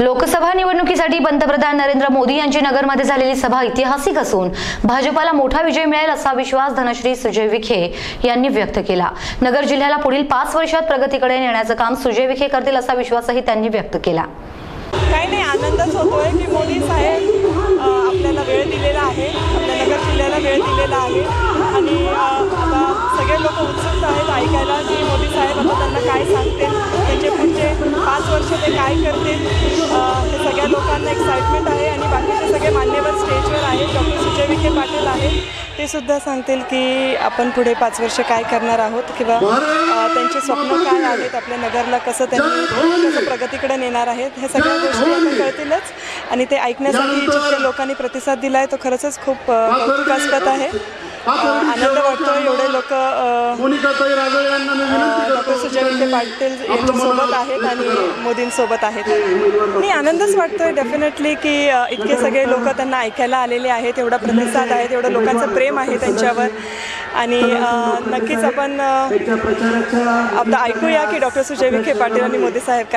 लोकसभा निवडणुकीसाठी पंतप्रधान नरेंद्र मोदी यांची नगरमध्ये झालेली सभा ऐतिहासिक असून भाजपाला मोठा विजय मिळेल असा विश्वास धनश्री सुजय विखे यांनी व्यक्त केला. नगर जिल्ह्याला पुढील पाच वर्षात प्रगतीकडे नेण्याचं काम सुजय विखे करतील असा विश्वासही त्यांनी व्यक्त केला. काही नाही आनंदच होतोय की मोदी साहेब आपल्याला वेळ दिलेला आहे. आपल्या नगर जिल्ह्याला वेळ दिलेला आहे. आणि आता सगळे लोक उत्सुक आहेत ऐकायला की मोदी साहेब आता त्यांना काय सांगतील त्यांचे पुढचे पाच वर्ष ते काय करतील. लोकांना एक्साइटमेंट आहे आणि बाकीचे सगळे मान्यवर स्टेजवर आहेत. डॉक्टर सुजय विखे पाटील आहेत. ते सुद्धा सांगतील की आपण पुढे पाच वर्ष काय करणार आहोत किंवा त्यांचे स्वप्न काय आहेत आपल्या नगरला कसं त्यांनी कसं प्रगतीकडे नेणार आहेत ह्या सगळ्या गोष्टी आता कळतीलच. आणि ते ऐकण्यासाठी जितक्या लोकांनी प्रतिसाद दिला आहे तो खरंच खूप कौतुकास्पद आहे. आनंद वाटतो एवढे लोक मी सुजय विखे पाटील यांच्यासोबत आहेत आणि मोदींसोबत आहेत. नाही आनंदच वाटतोय डेफिनेटली की इतके सगळे लोक त्यांना ऐकायला आलेले आहेत एवढा प्रतिसाद आहे एवढं लोकांचं प्रेम आहे त्यांच्यावर. आणि नक्कीच आपण आता ऐकूया की डॉक्टर सुजय विखे पाटील आणि मोदी साहेब काय